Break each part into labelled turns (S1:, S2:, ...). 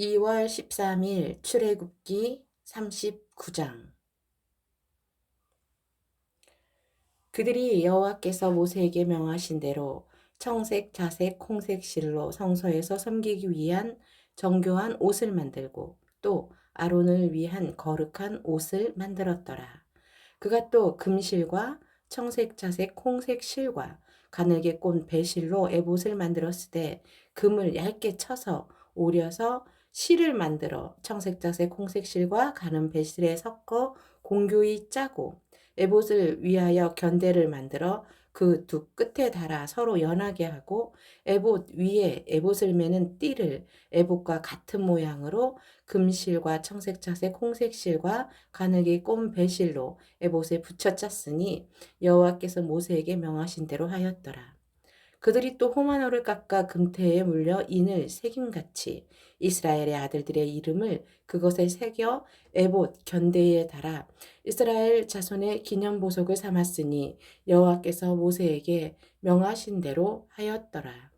S1: 2월 13일 출애굽기 39장 그들이 여호와께서 모세에게 명하신 대로 청색, 자색, 홍색 실로 성소에서 섬기기 위한 정교한 옷을 만들고 또 아론을 위한 거룩한 옷을 만들었더라. 그가 또 금실과 청색, 자색, 홍색 실과 가늘게 꼰 배실로 에봇을 만들었을 때 금을 얇게 쳐서 오려서 실을 만들어 청색자색 홍색실과 가는 배실에 섞어 공교히 짜고 에봇을 위하여 견대를 만들어 그 두 끝에 달아 서로 연하게 하고 에봇 위에 에봇을 매는 띠를 에봇과 같은 모양으로 금실과 청색자색 홍색실과 가늘게 꼰 배실로 에봇에 붙여 짰으니 여호와께서 모세에게 명하신 대로 하였더라. 그들이 또 호마노를 깎아 금태에 물려 인을 새김같이 이스라엘의 아들들의 이름을 그것에 새겨 에봇 견대에 달아 이스라엘 자손의 기념 보석을 삼았으니 여호와께서 모세에게 명하신 대로 하였더라.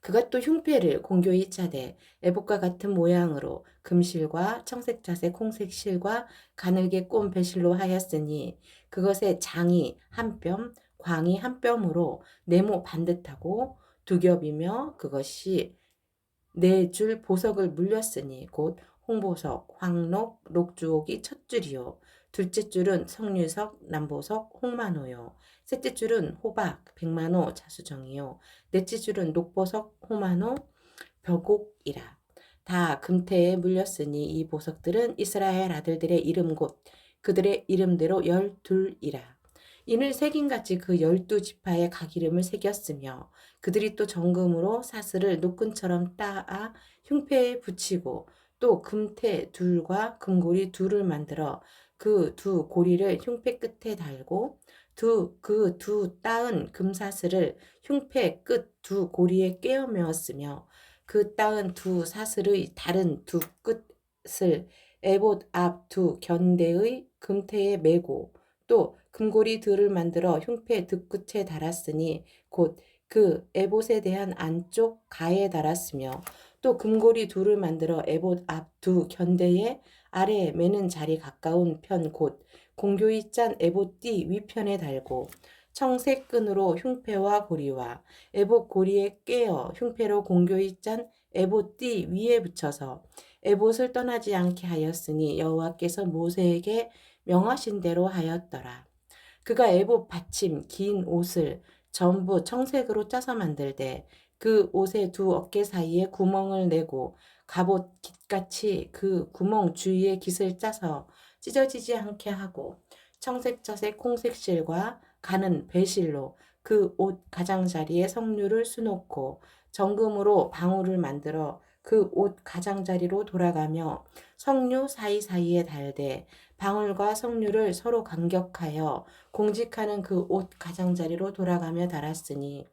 S1: 그가 또 흉패를 공교히 짜되 에봇과 같은 모양으로 금실과 청색자색 홍색실과 가늘게 꼰 배실로 하였으니 그것의 장이 한 뼘, 광이 한 뼘으로 네모 반듯하고 두 겹이며 그것이 네 줄 보석을 물렸으니 곧 홍보석, 황록, 녹주옥이 첫 줄이요. 둘째 줄은 성류석, 남보석, 홍만호요. 셋째 줄은 호박, 백만호, 자수정이요. 넷째 줄은 녹보석, 호만호, 벽옥이라. 다 금태에 물렸으니 이 보석들은 이스라엘 아들들의 이름 곧 그들의 이름대로 열둘이라. 이는 새김같이 그 열두 지파의 각 이름을 새겼으며 그들이 또 정금으로 사슬을 노끈처럼 따아 흉패에 붙이고 또 금태 둘과 금고리 둘을 만들어 그 두 고리를 흉패 끝에 달고 두 그두 따은 금사슬을 흉패 끝 두 고리에 깨어 메었으며 그 따은 두 사슬의 다른 두 끝을 에봇 앞 두 견대의 금태에 메고 또 금고리 들을 만들어 흉패 득끝에 달았으니 곧 그 에봇에 대한 안쪽 가에 달았으며 또 금고리 둘을 만들어 에봇 앞 두 견대에 아래에 매는 자리 가까운 편 곧 공교히 짠 에봇 띠 위편에 달고 청색 끈으로 흉패와 고리와 에봇 고리에 깨어 흉패로 공교히 짠 에봇 띠 위에 붙여서 에봇을 떠나지 않게 하였으니 여호와께서 모세에게 명하신 대로 하였더라. 그가 애복 받침 긴 옷을 전부 청색으로 짜서 만들되 그 옷의 두 어깨 사이에 구멍을 내고 갑옷 깃같이 그 구멍 주위에 깃을 짜서 찢어지지 않게 하고 청색, 자색, 홍색 실과 가는 배실로 그 옷 가장자리에 석류를 수놓고 정금으로 방울을 만들어 그 옷 가장자리로 돌아가며 석류 사이사이에 달되 방울과 석류를 서로 간격하여 공직하는 그 옷 가장자리로 돌아가며 달았으니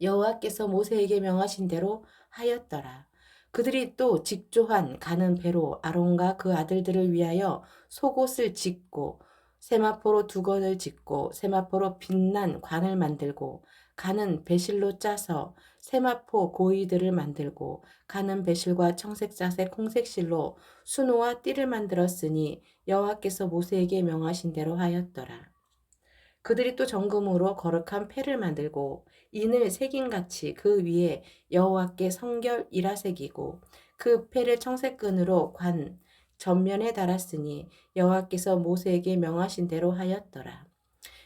S1: 여호와께서 모세에게 명하신 대로 하였더라. 그들이 또 직조한 가는 배로 아론과 그 아들들을 위하여 속옷을 짓고 세마포로 두건을 짓고 세마포로 빛난 관을 만들고 가는 배실로 짜서 세마포 고이들을 만들고 가는 배실과 청색자색 홍색실로 수노와 띠를 만들었으니 여호와께서 모세에게 명하신 대로 하였더라. 그들이 또 정금으로 거룩한 패를 만들고 인을 새김같이 그 위에 여호와께 성결 이라 새기고 그 패를 청색끈으로 관 전면에 달았으니 여호와께서 모세에게 명하신 대로 하였더라.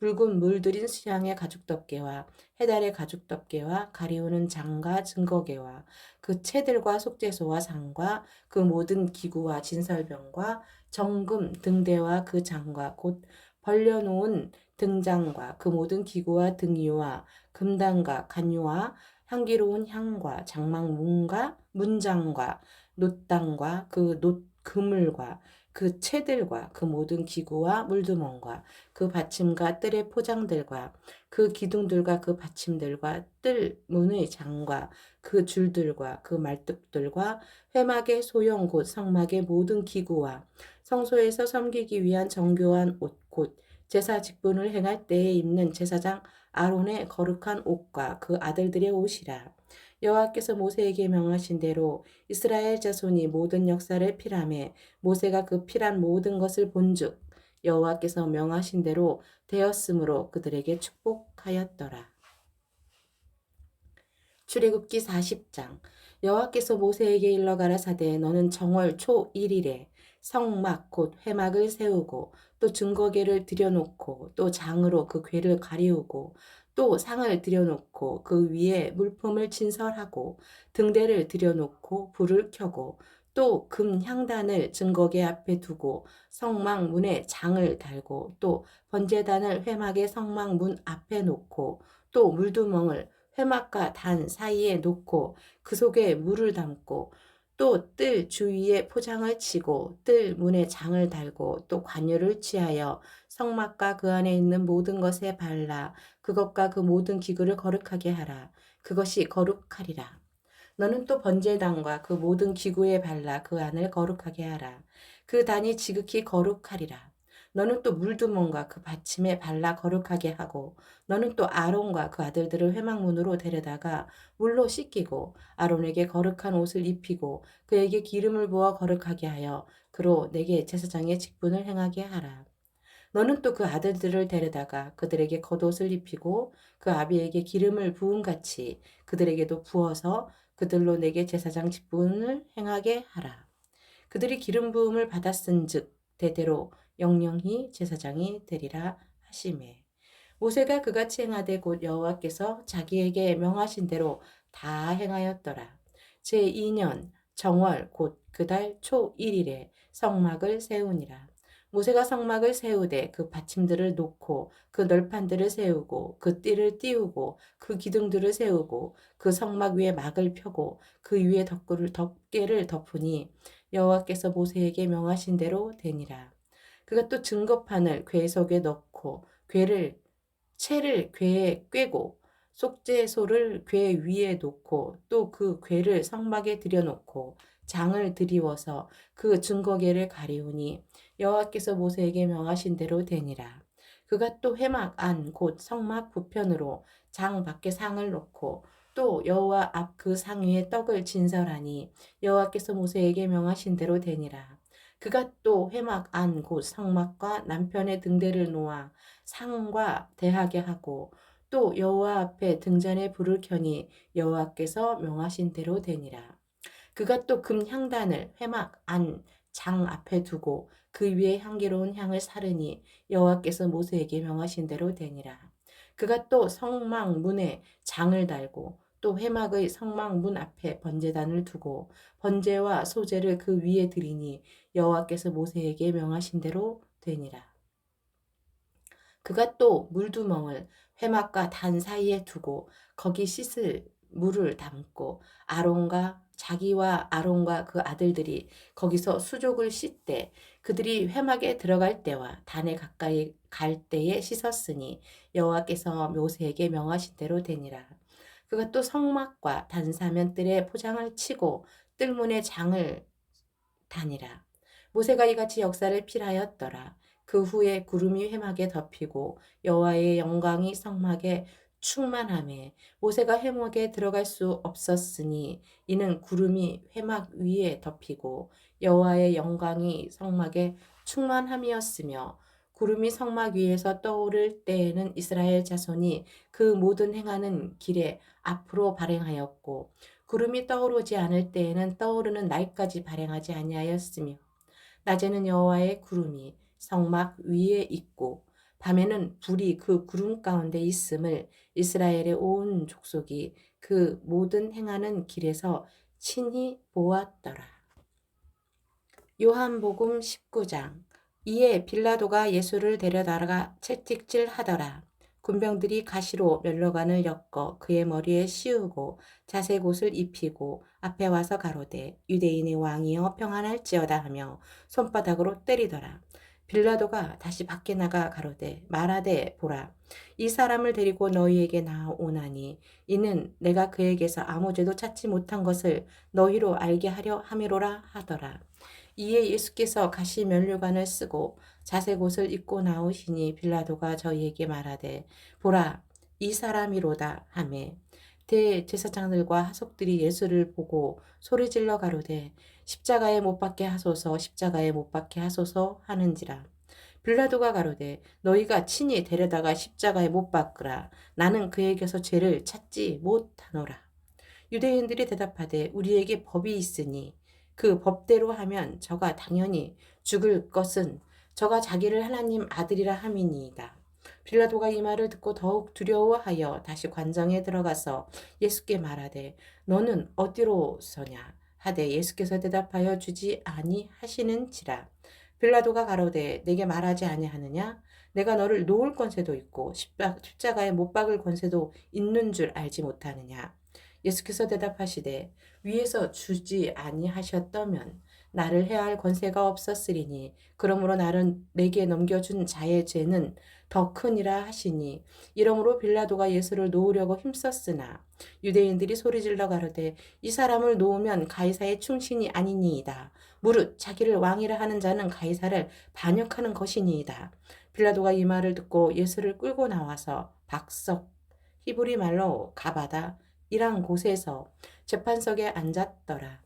S1: 붉은 물들인 수양의 가죽 덮개와 해달의 가죽 덮개와 가리우는 장과 증거개와 그 채들과 속죄소와 상과 그 모든 기구와 진설병과 정금 등대와 그 장과 곧 벌려놓은 등장과 그 모든 기구와 등유와 금단과 간유와 향기로운 향과 장막 문과 문장과 놋당과 그놋 그물과 그 채들과 그 모든 기구와 물두멍과 그 받침과 뜰의 포장들과 그 기둥들과 그 받침들과 뜰 문의 장과 그 줄들과 그 말뚝들과 회막의 소형 곧 성막의 모든 기구와 성소에서 섬기기 위한 정교한 옷 곧 제사 직분을 행할 때에 입는 제사장 아론의 거룩한 옷과 그 아들들의 옷이라 여호와께서 모세에게 명하신 대로 이스라엘 자손이 모든 역사를 피람해 모세가 그 피란 모든 것을 본즉 여호와께서 명하신 대로 되었으므로 그들에게 축복하였더라. 출애굽기 40장 여호와께서 모세에게 일러 가라사대 너는 정월 초 1일에 성막 곧 회막을 세우고 또 증거궤를 들여놓고 또 장으로 그 궤를 가리우고 또 상을 들여놓고 그 위에 물품을 진설하고 등대를 들여놓고 불을 켜고 또 금 향단을 증거궤 앞에 두고 성막 문에 장을 달고 또 번제단을 회막의 성막 문 앞에 놓고 또 물두멍을 회막과 단 사이에 놓고 그 속에 물을 담고 또 뜰 주위에 포장을 치고 뜰 문에 장을 달고 또 관유를 취하여 성막과 그 안에 있는 모든 것에 발라 그것과 그 모든 기구를 거룩하게 하라. 그것이 거룩하리라. 너는 또 번제단과 그 모든 기구에 발라 그 안을 거룩하게 하라. 그 단이 지극히 거룩하리라. 너는 또 물두멍과 그 받침에 발라 거룩하게 하고 너는 또 아론과 그 아들들을 회막문으로 데려다가 물로 씻기고 아론에게 거룩한 옷을 입히고 그에게 기름을 부어 거룩하게 하여 그로 내게 제사장의 직분을 행하게 하라. 너는 또 그 아들들을 데려다가 그들에게 겉옷을 입히고 그 아비에게 기름을 부음 같이 그들에게도 부어서 그들로 내게 제사장 직분을 행하게 하라. 그들이 기름 부음을 받았은즉 대대로 영영히 제사장이 되리라 하심에 모세가 그같이 행하되 곧 여호와께서 자기에게 명하신 대로 다 행하였더라. 제 2년 정월 곧 그달 초 1일에 성막을 세우니라. 모세가 성막을 세우되 그 받침들을 놓고 그 널판들을 세우고 그 띠를 띄우고 그 기둥들을 세우고 그 성막 위에 막을 펴고 그 위에 덮개를 덮개를 덮으니 여호와께서 모세에게 명하신 대로 되니라. 그가 또 증거판을 궤 속에 넣고 궤를 채를 궤에 꿰고 속죄소를 궤 위에 놓고 또 그 궤를 성막에 들여놓고 장을 들이워서 그 증거궤를 가리우니 여호와께서 모세에게 명하신 대로 되니라. 그가 또 회막 안 곧 성막 부편으로 장 밖에 상을 놓고 또 여호와 앞 그 상 위에 떡을 진설하니 여호와께서 모세에게 명하신 대로 되니라. 그가 또 회막 안 곧 성막과 남편의 등대를 놓아 상과 대하게 하고 또 여호와 앞에 등잔에 불을 켜니 여호와께서 명하신 대로 되니라. 그가 또 금 향단을 회막 안 장 앞에 두고 그 위에 향기로운 향을 사르니 여호와께서 모세에게 명하신 대로 되니라. 그가 또 성막 문에 장을 달고 또 회막의 성막 문 앞에 번제단을 두고 번제와 소제를 그 위에 드리니 여호와께서 모세에게 명하신 대로 되니라. 그가 또 물두멍을 회막과 단 사이에 두고 거기 씻을 물을 담고 아론과 자기와 아론과 그 아들들이 거기서 수족을 씻되 그들이 회막에 들어갈 때와 단에 가까이 갈 때에 씻었으니 여호와께서 모세에게 명하신 대로 되니라. 그가 또 성막과 단사면뜰에 포장을 치고 뜰문에 장을 다니라. 모세가 이같이 역사를 필하였더라. 그 후에 구름이 회막에 덮이고 여호와의 영광이 성막에 충만함에 모세가 회막에 들어갈 수 없었으니 이는 구름이 회막 위에 덮이고 여호와의 영광이 성막에 충만함이었으며 구름이 성막 위에서 떠오를 때에는 이스라엘 자손이 그 모든 행하는 길에 앞으로 발행하였고 구름이 떠오르지 않을 때에는 떠오르는 날까지 발행하지 아니하였으며 낮에는 여호와의 구름이 성막 위에 있고 밤에는 불이 그 구름 가운데 있음을 이스라엘의 온 족속이 그 모든 행하는 길에서 친히 보았더라. 요한복음 19장 이에 빌라도가 예수를 데려다가 채찍질 하더라. 군병들이 가시로 멸로관을 엮어 그의 머리에 씌우고 자색 옷을 입히고 앞에 와서 가로되 유대인의 왕이여 평안할지어다 하며 손바닥으로 때리더라. 빌라도가 다시 밖에 나가 가로되 말하되 보라 이 사람을 데리고 너희에게 나오나니 이는 내가 그에게서 아무 죄도 찾지 못한 것을 너희로 알게 하려 함이로라 하더라. 이에 예수께서 가시 면류관을 쓰고 자색 옷을 입고 나오시니 빌라도가 저희에게 말하되 보라 이 사람이로다 하매 대제사장들과 하속들이 예수를 보고 소리질러 가로되 십자가에 못 박게 하소서 십자가에 못 박게 하소서 하는지라. 빌라도가 가로되 너희가 친히 데려다가 십자가에 못 박으라. 나는 그에게서 죄를 찾지 못하노라. 유대인들이 대답하되 우리에게 법이 있으니 그 법대로 하면 저가 당연히 죽을 것은 저가 자기를 하나님 아들이라 함이니이다. 빌라도가 이 말을 듣고 더욱 두려워하여 다시 관정에 들어가서 예수께 말하되 너는 어디로 서냐? 하되 예수께서 대답하여 주지 아니하시는지라. 빌라도가 가로되 내게 말하지 아니하느냐? 내가 너를 놓을 권세도 있고 십자가에 못 박을 권세도 있는 줄 알지 못하느냐? 예수께서 대답하시되 위에서 주지 아니하셨다면 나를 해야 할 권세가 없었으리니 그러므로 나를 내게 넘겨준 자의 죄는 더 크니라 하시니 이러므로 빌라도가 예수를 놓으려고 힘썼으나 유대인들이 소리질러 가로되 이 사람을 놓으면 가이사의 충신이 아니니이다 무릇 자기를 왕이라 하는 자는 가이사를 반역하는 것이니이다 빌라도가 이 말을 듣고 예수를 끌고 나와서 박석 히브리 말로 가바다 이란 곳에서 재판석에 앉았더라.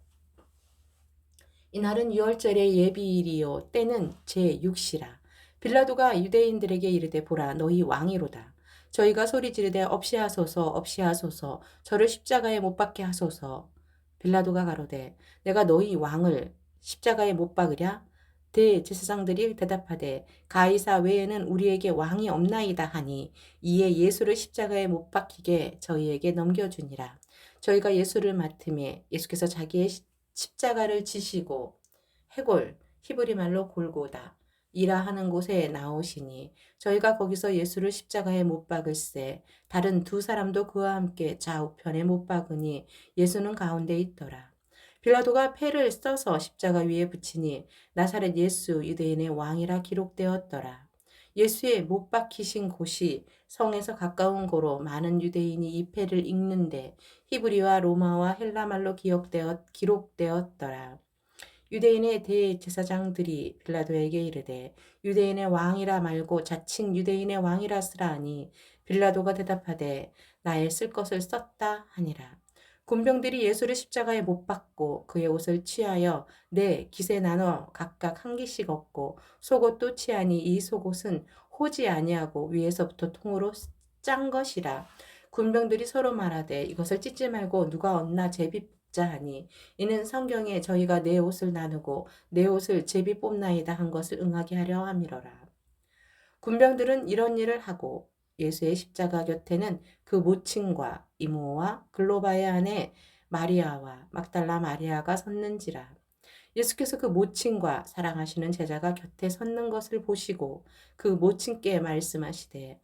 S1: 이날은 유월절의 예비일이요 때는 제6시라. 빌라도가 유대인들에게 이르되 보라 너희 왕이로다. 저희가 소리 지르되 없이 하소서 없이 하소서 저를 십자가에 못 박게 하소서. 빌라도가 가로되 내가 너희 왕을 십자가에 못 박으랴? 대제사장들이 대답하되 가이사 외에는 우리에게 왕이 없나이다 하니 이에 예수를 십자가에 못 박히게 저희에게 넘겨주니라. 저희가 예수를 맡음에 예수께서 자기의 십자가를 지시고 해골 히브리 말로 골고다 이라 하는 곳에 나오시니 저희가 거기서 예수를 십자가에 못 박을세 다른 두 사람도 그와 함께 좌우편에 못 박으니 예수는 가운데 있더라. 빌라도가 패를 써서 십자가 위에 붙이니 나사렛 예수 유대인의 왕이라 기록되었더라. 예수의 못 박히신 곳이 성에서 가까운 고로 많은 유대인이 이 패를 읽는데 히브리와 로마와 헬라말로 기억되었, 기록되었더라. 유대인의 대제사장들이 빌라도에게 이르되 유대인의 왕이라 말고 자칭 유대인의 왕이라 쓰라 하니 빌라도가 대답하되 나의 쓸 것을 썼다 하니라. 군병들이 예수를 십자가에 못 박고 그의 옷을 취하여 네 깃에 나눠 각각 한 개씩 얻고 속옷도 취하니 이 속옷은 호지 아니하고 위에서부터 통으로 짠 것이라 군병들이 서로 말하되 이것을 찢지 말고 누가 얻나 제비 뽑자 하니 이는 성경에 저희가 내 옷을 나누고 내 옷을 제비 뽑나이다 한 것을 응하게 하려 함이로라 군병들은 이런 일을 하고 예수의 십자가 곁에는 그 모친과 이모와 글로바의 아내 마리아와 막달라 마리아가 섰는지라. 예수께서 그 모친과 사랑하시는 제자가 곁에 섰는 것을 보시고 그 모친께 말씀하시되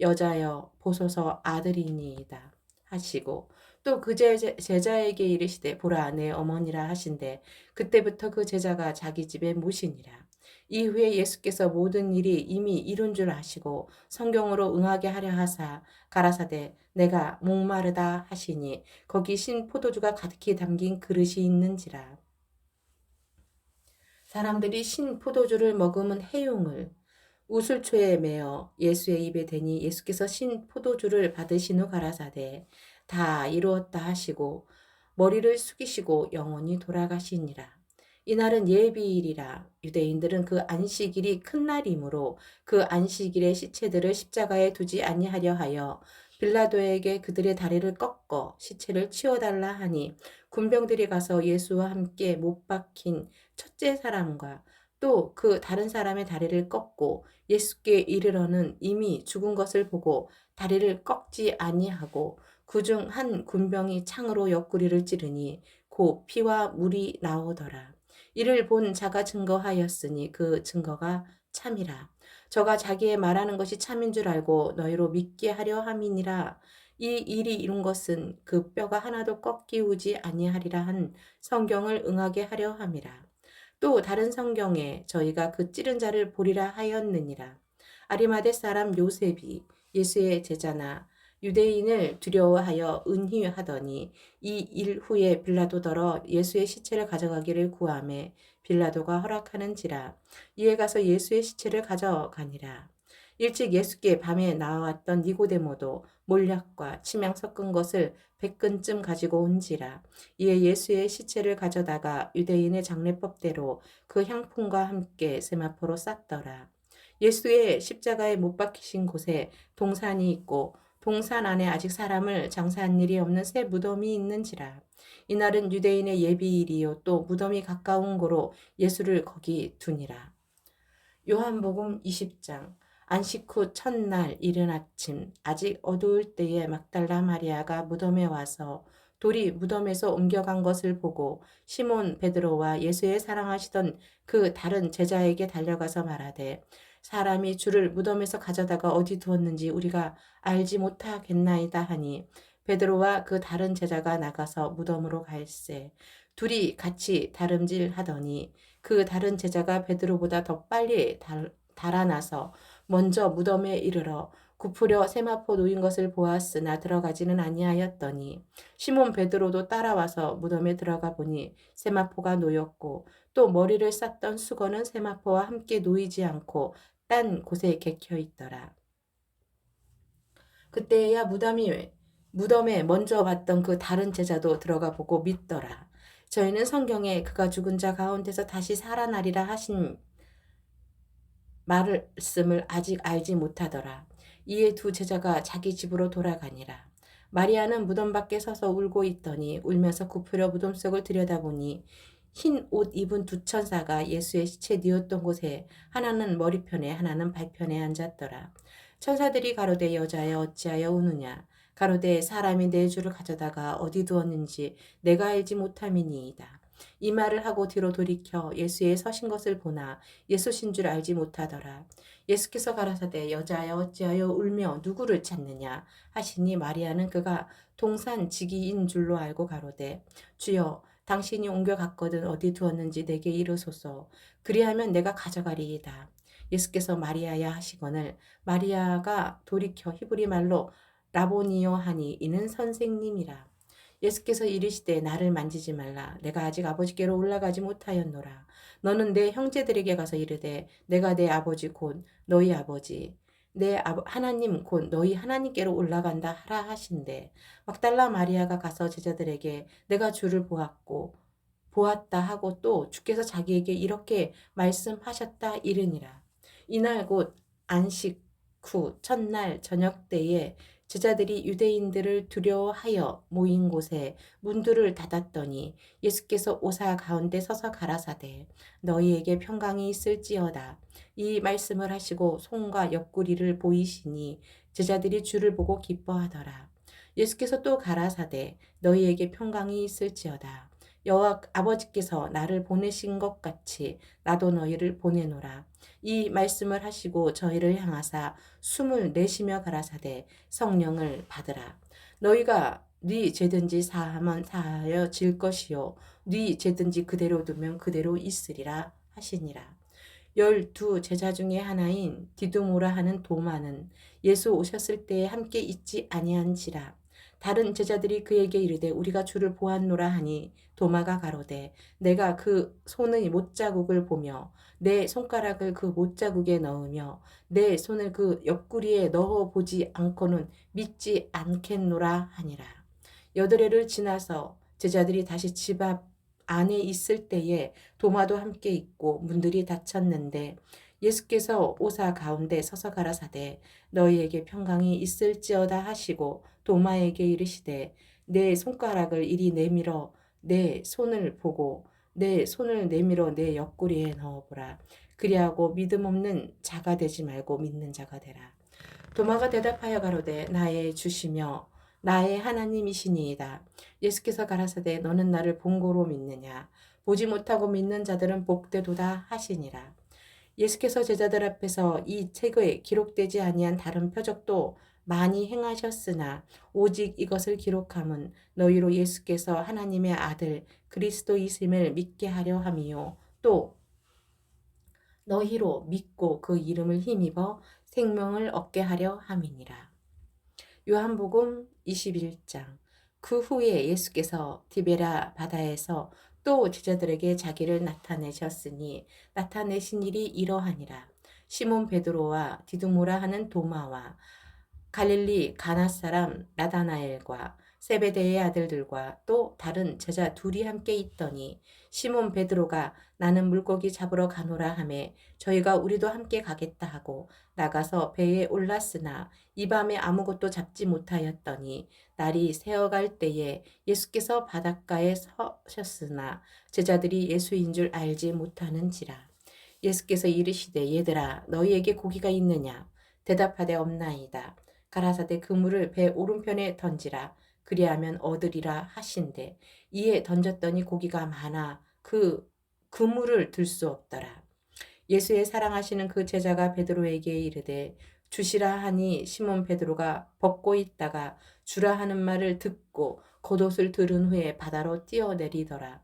S1: 여자여 보소서 아들이니이다 하시고 또 그 제자에게 이르시되 보라 내 어머니라 하신데 그때부터 그 제자가 자기 집에 모시니라. 이후에 예수께서 모든 일이 이미 이룬 줄 아시고 성경으로 응하게 하려 하사 가라사대 내가 목마르다 하시니 거기 신 포도주가 가득히 담긴 그릇이 있는지라. 사람들이 신 포도주를 머금은 해용을 우술초에 매어 예수의 입에 대니 예수께서 신 포도주를 받으신 후 가라사대 다 이루었다 하시고 머리를 숙이시고 영원히 돌아가시니라. 이날은 예비일이라 유대인들은 그 안식일이 큰 날이므로 그 안식일의 시체들을 십자가에 두지 아니하려 하여 빌라도에게 그들의 다리를 꺾어 시체를 치워달라 하니 군병들이 가서 예수와 함께 못 박힌 첫째 사람과 또 그 다른 사람의 다리를 꺾고 예수께 이르러는 이미 죽은 것을 보고 다리를 꺾지 아니하고 그중 한 군병이 창으로 옆구리를 찌르니 고 피와 물이 나오더라. 이를 본 자가 증거하였으니 그 증거가 참이라. 저가 자기의 말하는 것이 참인 줄 알고 너희로 믿게 하려 함이니라. 이 일이 이룬 것은 그 뼈가 하나도 꺾이우지 아니하리라 한 성경을 응하게 하려 함이라. 또 다른 성경에 저희가 그 찌른 자를 보리라 하였느니라. 아리마대 사람 요셉이 예수의 제자나 유대인을 두려워하여 은희하더니 이 일 후에 빌라도더러 예수의 시체를 가져가기를 구함에 빌라도가 허락하는지라. 이에 가서 예수의 시체를 가져가니라. 일찍 예수께 밤에 나와왔던 니고데모도 몰약과 침향 섞은 것을 백근쯤 가지고 온지라. 이에 예수의 시체를 가져다가 유대인의 장례법대로 그 향품과 함께 세마포로 쌌더라. 예수의 십자가에 못 박히신 곳에 동산이 있고 동산 안에 아직 사람을 장사한 일이 없는 새 무덤이 있는지라. 이날은 유대인의 예비일이요 또 무덤이 가까운 고로 예수를 거기 두니라. 요한복음 20장 안식 후 첫날 이른 아침 아직 어두울 때에 막달라 마리아가 무덤에 와서 돌이 무덤에서 옮겨간 것을 보고 시몬 베드로와 예수의 사랑하시던 그 다른 제자에게 달려가서 말하되 사람이 주를 무덤에서 가져다가 어디 두었는지 우리가 알지 못하겠나이다 하니 베드로와 그 다른 제자가 나가서 무덤으로 갈새 둘이 같이 다름질 하더니 그 다른 제자가 베드로보다 더 빨리 달, 달아나서 먼저 무덤에 이르러 굽으려 세마포 놓인 것을 보았으나 들어가지는 아니하였더니 시몬 베드로도 따라와서 무덤에 들어가 보니 세마포가 놓였고 또 머리를 쌌던 수건은 세마포와 함께 놓이지 않고 딴 곳에 객혀 있더라. 그때야 무덤이 무덤에 먼저 봤던 그 다른 제자도 들어가 보고 믿더라. 저희는 성경에 그가 죽은 자 가운데서 다시 살아나리라 하신 말씀을 아직 알지 못하더라. 이에 두 제자가 자기 집으로 돌아가니라. 마리아는 무덤 밖에 서서 울고 있더니 울면서 굽으려 무덤 속을 들여다보니 흰 옷 입은 두 천사가 예수의 시체 뉘었던 곳에 하나는 머리편에 하나는 발편에 앉았더라. 천사들이 가로되 여자여 어찌하여 우느냐 가로되 사람이 내 주를 가져다가 어디 두었는지 내가 알지 못함이니이다. 이 말을 하고 뒤로 돌이켜 예수의 서신 것을 보나 예수신 줄 알지 못하더라. 예수께서 가라사대 여자여 어찌하여 울며 누구를 찾느냐 하시니 마리아는 그가 동산 지기인 줄로 알고 가로되 주여 당신이 옮겨갔거든 어디 두었는지 내게 이르소서. 그리하면 내가 가져가리이다. 예수께서 마리아야 하시거늘 마리아가 돌이켜 히브리 말로 라보니오 하니 이는 선생님이라. 예수께서 이르시되 나를 만지지 말라. 내가 아직 아버지께로 올라가지 못하였노라. 너는 내 형제들에게 가서 이르되 내가 내 아버지 곧 너희 아버지 내 하나님 곧 너희 하나님께로 올라간다 하라 하신대. 막달라 마리아가 가서 제자들에게 내가 주를 보았고 보았다 하고 또 주께서 자기에게 이렇게 말씀하셨다 이르니라. 이날 곧 안식 후 첫날 저녁 때에 제자들이 유대인들을 두려워하여 모인 곳에 문들을 닫았더니 예수께서 오사 가운데 서서 가라사대 너희에게 평강이 있을지어다. 이 말씀을 하시고 손과 옆구리를 보이시니 제자들이 주를 보고 기뻐하더라. 예수께서 또 가라사대 너희에게 평강이 있을지어다 여호와 아버지께서 나를 보내신 것 같이 나도 너희를 보내노라 이 말씀을 하시고 저희를 향하사 숨을 내쉬며 가라사대 성령을 받으라. 너희가 네 죄든지 사하면 사하여 질 것이요 네 죄든지 그대로 두면 그대로 있으리라 하시니라. 열두 제자 중에 하나인 디두모라 하는 도마는 예수 오셨을 때에 함께 있지 아니한지라 다른 제자들이 그에게 이르되 우리가 주를 보았노라 하니 도마가 가로되 내가 그 손의 못자국을 보며 내 손가락을 그 못자국에 넣으며 내 손을 그 옆구리에 넣어 보지 않고는 믿지 않겠노라 하니라. 여드레를 지나서 제자들이 다시 집 앞 안에 있을 때에 도마도 함께 있고 문들이 닫혔는데 예수께서 오사 가운데 서서 가라사대 너희에게 평강이 있을지어다 하시고 도마에게 이르시되 내 손가락을 이리 내밀어 내 손을 보고 내 손을 내밀어 내 옆구리에 넣어보라. 그리하고 믿음 없는 자가 되지 말고 믿는 자가 되라. 도마가 대답하여 가로되 나의 주시며 나의 하나님이시니이다. 예수께서 가라사대 너는 나를 본고로 믿느냐 보지 못하고 믿는 자들은 복되도다 하시니라. 예수께서 제자들 앞에서 이 책에 기록되지 아니한 다른 표적도 많이 행하셨으나 오직 이것을 기록함은 너희로 예수께서 하나님의 아들 그리스도이심을 믿게 하려 함이요 또 너희로 믿고 그 이름을 힘입어 생명을 얻게 하려 함이니라. 요한복음 21장 그 후에 예수께서 디베라 바다에서 또 제자들에게 자기를 나타내셨으니 나타내신 일이 이러하니라. 시몬 베드로와 디두모라 하는 도마와 갈릴리 가나 사람 나다나엘과 세베대의 아들들과 또 다른 제자 둘이 함께 있더니 시몬 베드로가 나는 물고기 잡으러 가노라 하매 저희가 우리도 함께 가겠다 하고 나가서 배에 올랐으나 이 밤에 아무것도 잡지 못하였더니 날이 새어갈 때에 예수께서 바닷가에 서셨으나 제자들이 예수인 줄 알지 못하는지라. 예수께서 이르시되 얘들아 너희에게 고기가 있느냐? 대답하되 없나이다 가라사대 그물을 배 오른편에 던지라. 그리하면 얻으리라 하신대. 이에 던졌더니 고기가 많아 그 그물을 들 수 없더라. 예수의 사랑하시는 그 제자가 베드로에게 이르되 주시라 하니 시몬 베드로가 벗고 있다가 주라 하는 말을 듣고 겉옷을 들은 후에 바다로 뛰어내리더라.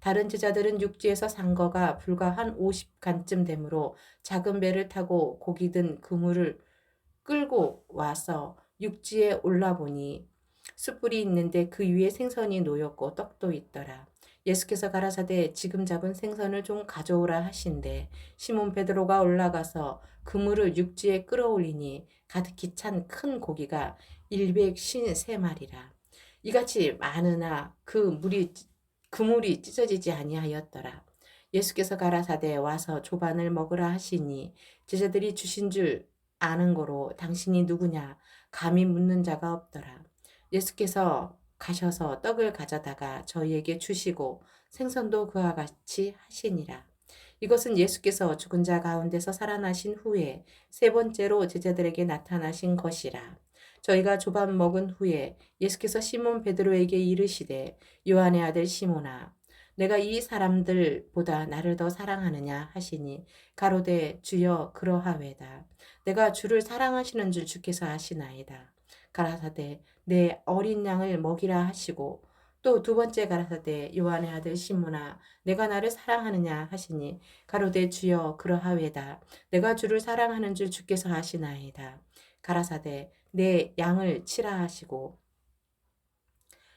S1: 다른 제자들은 육지에서 산 거가 불과 한 50간쯤 되므로 작은 배를 타고 고기 든 그물을 끌고 와서 육지에 올라보니 숯불이 있는데 그 위에 생선이 놓였고 떡도 있더라. 예수께서 가라사대 지금 잡은 생선을 좀 가져오라 하신대 시몬 베드로가 올라가서 그물을 육지에 끌어올리니 가득히 찬 큰 고기가 153마리라. 이같이 많으나 그 물이 그물이 찢어지지 아니하였더라. 예수께서 가라사대 와서 조반을 먹으라 하시니 제자들이 주신 줄 아는 거로 당신이 누구냐 감히 묻는 자가 없더라. 예수께서 가셔서 떡을 가져다가 저희에게 주시고 생선도 그와 같이 하시니라. 이것은 예수께서 죽은 자 가운데서 살아나신 후에 세 번째로 제자들에게 나타나신 것이라. 저희가 조밥 먹은 후에 예수께서 시몬 베드로에게 이르시되 요한의 아들 시몬아 내가 이 사람들보다 나를 더 사랑하느냐 하시니 가로되 주여 그러하외다. 내가 주를 사랑하시는 줄 주께서 아시나이다. 가라사대 내 어린 양을 먹이라 하시고 또 두 번째 가라사대 요한의 아들 시므나 내가 나를 사랑하느냐 하시니 가로되 주여 그러하외다 내가 주를 사랑하는 줄 주께서 아시나이다 가라사대 내 양을 치라 하시고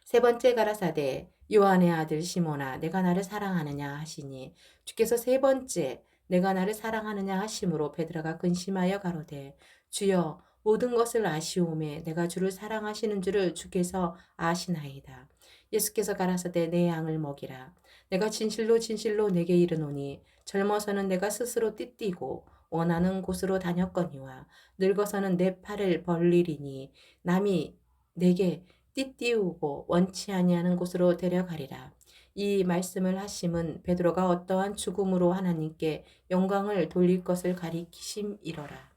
S1: 세 번째 가라사대 요한의 아들 시모나 내가 나를 사랑하느냐 하시니 주께서 세 번째 내가 나를 사랑하느냐 하심으로 베드로가 근심하여 가로되 주여 모든 것을 아시오매 내가 주를 사랑하시는 줄을 주께서 아시나이다. 예수께서 가라사대 내 양을 먹이라. 내가 진실로 진실로 내게 이르노니 젊어서는 내가 스스로 띠띠고 원하는 곳으로 다녔거니와 늙어서는 내 팔을 벌리리니 남이 내게 띠띠우고 원치 아니하는 곳으로 데려가리라. 이 말씀을 하심은 베드로가 어떠한 죽음으로 하나님께 영광을 돌릴 것을 가리키심이러라.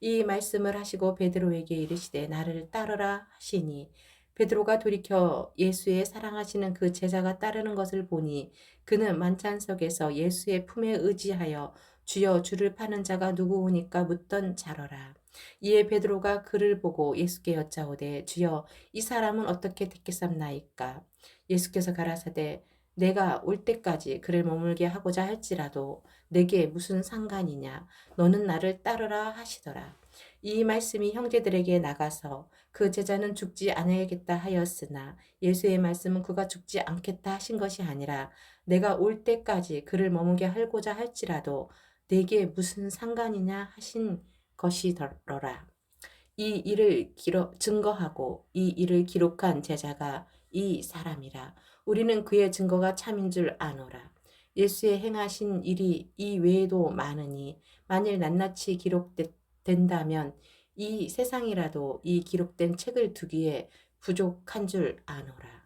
S1: 이 말씀을 하시고 베드로에게 이르시되 나를 따르라 하시니 베드로가 돌이켜 예수의 사랑하시는 그 제자가 따르는 것을 보니 그는 만찬석에서 예수의 품에 의지하여 주여 주를 파는 자가 누구오니까 묻던 자러라. 이에 베드로가 그를 보고 예수께 여짜오되 주여 이 사람은 어떻게 택겠삼나이까 예수께서 가라사대 내가 올 때까지 그를 머물게 하고자 할지라도 내게 무슨 상관이냐 너는 나를 따르라 하시더라. 이 말씀이 형제들에게 나가서 그 제자는 죽지 않아야겠다 하였으나 예수의 말씀은 그가 죽지 않겠다 하신 것이 아니라 내가 올 때까지 그를 머무게 하고자 할지라도 내게 무슨 상관이냐 하신 것이더라. 이 일을 기록, 증거하고 이 일을 기록한 제자가 이 사람이라. 우리는 그의 증거가 참인 줄 아노라. 예수의 행하신 일이 이 외에도 많으니 만일 낱낱이 기록된다면 이 세상이라도 이 기록된 책을 두기에 부족한 줄 아노라.